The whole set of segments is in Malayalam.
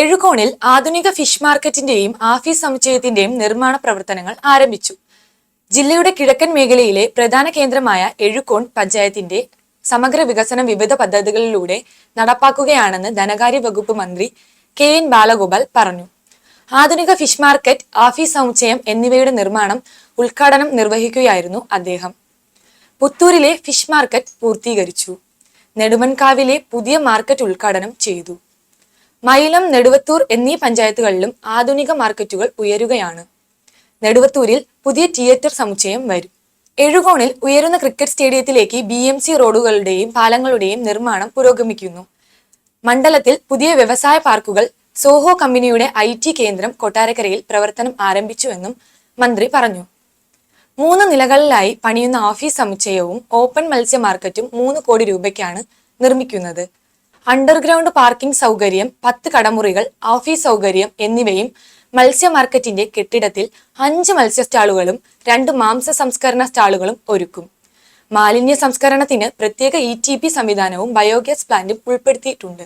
എഴുകോണിൽ ആധുനിക ഫിഷ് മാർക്കറ്റിന്റെയും ആഫീസ് സമുച്ചയത്തിന്റെയും നിർമ്മാണ പ്രവർത്തനങ്ങൾ ആരംഭിച്ചു. ജില്ലയുടെ കിഴക്കൻ മേഖലയിലെ പ്രധാന കേന്ദ്രമായ എഴുകോൺ പഞ്ചായത്തിന്റെ സമഗ്ര വികസനം വിവിധ പദ്ധതികളിലൂടെ നടപ്പാക്കുകയാണെന്ന് ധനകാര്യ വകുപ്പ് മന്ത്രി കെ എൻ ബാലഗോപാൽ പറഞ്ഞു. ആധുനിക ഫിഷ് മാർക്കറ്റ് ആഫീസ് സമുച്ചയം എന്നിവയുടെ നിർമ്മാണം ഉദ്ഘാടനം നിർവഹിക്കുകയായിരുന്നു അദ്ദേഹം. പുത്തൂരിലെ ഫിഷ് മാർക്കറ്റ് പൂർത്തീകരിച്ചു. നെടുമൺകാവിലെ പുതിയ മാർക്കറ്റ് ഉദ്ഘാടനം ചെയ്തു. മൈലം നെടുവത്തൂർ എന്നീ പഞ്ചായത്തുകളിലും ആധുനിക മാർക്കറ്റുകൾ ഉയരുകയാണ്. നെടുവത്തൂരിൽ പുതിയ തിയേറ്റർ സമുച്ചയം വരും. എഴുകോണിൽ ഉയരുന്ന ക്രിക്കറ്റ് സ്റ്റേഡിയത്തിലേക്ക് ബി എം സി റോഡുകളുടെയും പാലങ്ങളുടെയും നിർമ്മാണം പുരോഗമിക്കുന്നു. മണ്ഡലത്തിൽ പുതിയ വ്യവസായ പാർക്കുകൾ സോഹോ കമ്പനിയുടെ ഐ ടി കേന്ദ്രം കൊട്ടാരക്കരയിൽ പ്രവർത്തനം ആരംഭിച്ചുവെന്നും മന്ത്രി പറഞ്ഞു. മൂന്ന് നിലകളിലായി പണിയുന്ന ഓഫീസ് സമുച്ചയവും ഓപ്പൺ മത്സ്യ മാർക്കറ്റും മൂന്ന് കോടി രൂപയ്ക്കാണ് നിർമ്മിക്കുന്നത്. അണ്ടർഗ്രൗണ്ട് പാർക്കിംഗ് സൗകര്യം പത്ത് കടമുറികൾ ഓഫീസ് സൗകര്യം എന്നിവയും മത്സ്യ മാർക്കറ്റിന്റെ കെട്ടിടത്തിൽ അഞ്ച് മത്സ്യ സ്റ്റാളുകളും രണ്ട് മാംസ സംസ്കരണ സ്റ്റാളുകളും ഒരുക്കും. മാലിന്യ സംസ്കരണത്തിന് പ്രത്യേക ഇ ടി പി സംവിധാനവും ബയോഗ്യാസ് പ്ലാന്റും ഉൾപ്പെടുത്തിയിട്ടുണ്ട്.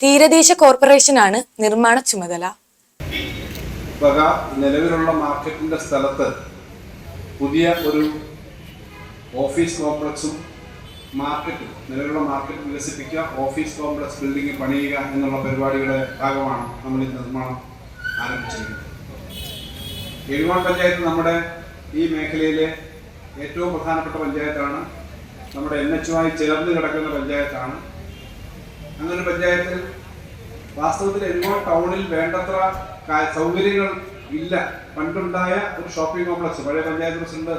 തീരദേശ കോർപ്പറേഷനാണ് നിർമ്മാണ ചുമതല. നിലവിലുള്ള മാർക്കറ്റിന്റെ സ്ഥലത്ത് പുതിയ ഒരു ഓഫീസ് കോംപ്ലക്സും മാർക്കറ്റും നിലവിലുള്ള മാർക്കറ്റ് വികസിപ്പിക്കുക ഓഫീസ് കോംപ്ലക്സ് ബിൽഡിംഗ് പണിയുക എന്നുള്ള പരിപാടിയുടെ ഭാഗമാണ് നമ്മൾ ഈ നിർമ്മാണം ആരംഭിച്ചിരിക്കുന്നത്. എഴുകോൺ പഞ്ചായത്ത് നമ്മുടെ ഈ മേഖലയിലെ ഏറ്റവും പ്രധാനപ്പെട്ട പഞ്ചായത്താണ്. നമ്മുടെ എൻ എച്ചുമായി ചേർന്ന് കിടക്കുന്ന പഞ്ചായത്താണ്. അങ്ങനെ പഞ്ചായത്തിൽ വാസ്തവത്തിൽ എഴുകോൺ ടൗണിൽ വേണ്ടത്ര സൗകര്യങ്ങൾ ഇല്ല. പണ്ടുണ്ടായ ഒരു ഷോപ്പിംഗ് കോംപ്ലക്സ് പഴയ പഞ്ചായത്ത് പ്രസിഡന്റ്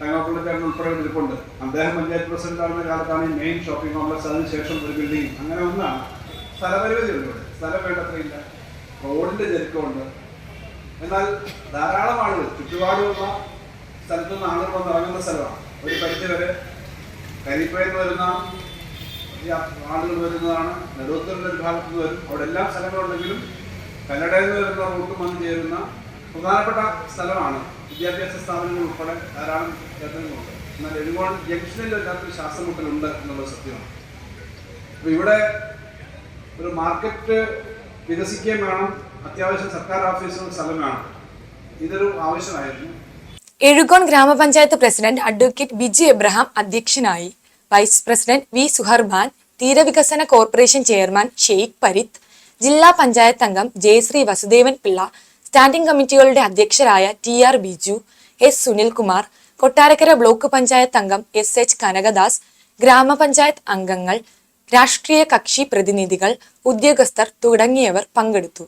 തങ്ങാപ്പള്ളിക്കാരൻ ഉൾപ്പെടെ നിൽപ്പുണ്ട് അദ്ദേഹം പഞ്ചായത്ത് പ്രസിഡന്റ് ആകുന്ന കാലത്താണ് ഈ മെയിൻ ഷോപ്പിംഗ് കോംപ്ലക്സ് അതിനുശേഷം ഒരു ബിൽഡിംഗ് അങ്ങനെ ഒന്നാണ്. സ്ഥലപരിമിതി ഉണ്ട് സ്ഥലം വേണ്ടത്രയില്ല. റോഡിന്റെ ജെരുക്കമുണ്ട് എന്നാൽ ധാരാളം ആളുകൾ ചുറ്റുപാടുമുള്ള സ്ഥലത്തു നിന്ന് ആളുകൾ വന്ന് ഇറങ്ങുന്ന സ്ഥലമാണ്. ഒരു പരിധി വരെ കരിപ്പയിൽ വരുന്ന ആളുകൾ വരുന്നതാണ്. നെടുവത്തൂരിന്റെ ഒരു ഭാഗത്ത് നിന്ന് വരും. അവിടെ എല്ലാ സ്ഥലങ്ങളുണ്ടെങ്കിലും കന്നഡയിൽ നിന്ന് വരുന്ന റൂട്ട് വന്ന് ചേരുന്ന പ്രധാനപ്പെട്ട സ്ഥലമാണ് വിദ്യാഭ്യാസ സ്ഥാപനങ്ങൾ ഉൾപ്പെടെ ധാരാളം കേന്ദ്രങ്ങളുണ്ട് എന്നാൽ എഴുകോൺ ജംഗ്ഷനിൽ വല്ലാത്തൊരു ശ്വാസമുട്ടലുണ്ട് എന്നുള്ളത് സത്യമാണ്. അപ്പോൾ ഇവിടെ ഒരു മാർക്കറ്റ് വികസിക്കുകയും വേണം അത്യാവശ്യം സർക്കാർ ഓഫീസുകൾ സ്ഥലം വേണം. ഇതൊരു ആവശ്യമായിരുന്നു. എഴുകോൺ ഗ്രാമപഞ്ചായത്ത് പ്രസിഡന്റ് അഡ്വക്കേറ്റ് ബിജി എബ്രഹാം അധ്യക്ഷനായി വൈസ് പ്രസിഡന്റ് വി സുഹർബാൻ തീരവികസന കോർപ്പറേഷൻ ചെയർമാൻ ഷെയ്ഖ് പരിത് ജില്ലാ പഞ്ചായത്ത് അംഗം ജയശ്രീ വസുദേവൻ പിള്ള സ്റ്റാൻഡിംഗ് കമ്മിറ്റികളുടെ അധ്യക്ഷരായ T R Biju S Sunilkumar Kottarakkara block panchayat അംഗം എസ് എച്ച് കനകദാസ് ഗ്രാമപഞ്ചായത്ത് അംഗങ്ങൾ രാഷ്ട്രീയ കക്ഷി പ്രതിനിധികൾ ഉദ്യോഗസ്ഥർ തുടങ്ങിയവർ പങ്കെടുത്തു.